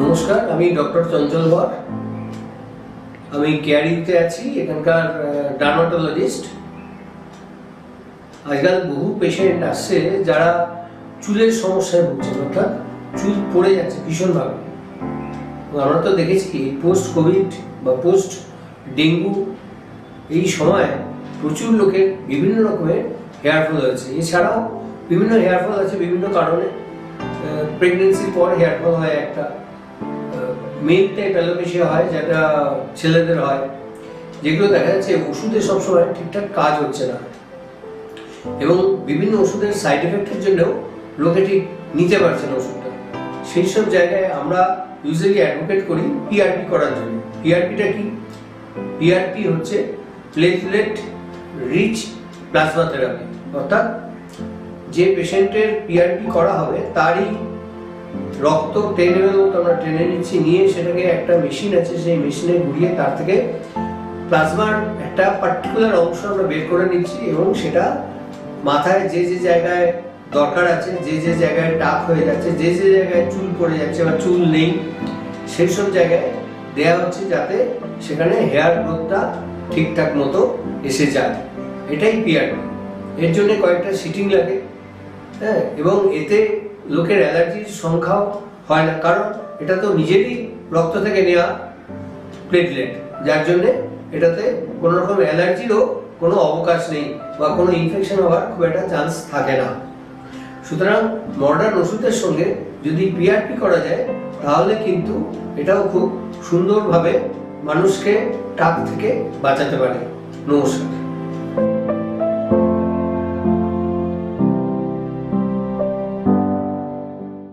নমস্কার, আমি ডক্টর চঞ্চল বর। আমি কেয়ারিতে আছি, এখানকার ডার্মাটোলজিস্ট। আজকাল বহু পেশেন্ট আসছে যারা চুলের সমস্যায় ভুগছেন, অর্থাৎ চুল পড়ে যাচ্ছে ভীষণভাবে। আমরা তো দেখেছি কি পোস্ট কোভিড বা পোস্ট ডেঙ্গু এই সময় প্রচুর লোকের বিভিন্ন রকমের হেয়ার ফল হয়েছে। এছাড়াও বিভিন্ন হেয়ার ফল আছে বিভিন্ন কারণে। প্রেগনেন্সির পর হেয়ার ফল হয় একটা। মেল টাইপ হয়, যেটা ছেলেদের হয়। যেগুলো দেখা যাচ্ছে ওষুধে সবসময় ঠিকঠাক কাজ হচ্ছে না। এবং বিভিন্ন ওষুধের সাইড এফেক্টের জন্যও লোকে ঠিক নিতে পারছে না ওষুধটা। সেই সব জায়গায় আমরা ইউজুয়ালি অ্যাডভোকেট করি পিআরপি করার জন্য। পিআরপিটা কি? পিআরপি হচ্ছে প্লেটলেট রিচ প্লাজমা থেরাপি অর্থাৎ যে পেশেন্টের পিআরপি করা হবে, তারই রক্ত টেনে মতো আমরা টেনে নিচ্ছি, নিয়ে সেটাকে একটা মেশিন আছে, সেই মেশিনে ঘুরিয়ে তার থেকে প্লাজমার একটা পার্টিকুলার অংশ আমরা বের করে নিচ্ছি এবং সেটা মাথায় যে যে জায়গায় দরকার আছে, যে যে জায়গায় টাক হয়ে যাচ্ছে, যে যে জায়গায় চুল পড়ে যাচ্ছে বা চুল নেই, সেই সব জায়গায় দেয়া হচ্ছে যাতে সেখানে হেয়ার গ্রোথটা ঠিকঠাক মতো এসে যায়। এটাই পিআরপি এর জন্য কয়েকটা সিটিং লাগে হ্যাঁ এবং এতে লোকের অ্যালার্জির সংখ্যাও হয় না। কারণ এটা তো নিজেরই রক্ত থেকে নেওয়া প্লেটলেট যার জন্যে এটাতে কোনো রকম অ্যালার্জিরও কোনো অবকাশ নেই বা কোনো ইনফেকশন হওয়ার খুব একটা চান্স থাকে না। সুতরাং মডার্ন ওষুধের সঙ্গে যদি পিআরপি করা যায়, তাহলে কিন্তু এটাও খুব সুন্দরভাবে মানুষকে টাক থেকে বাঁচাতে পারে। নমস্কার।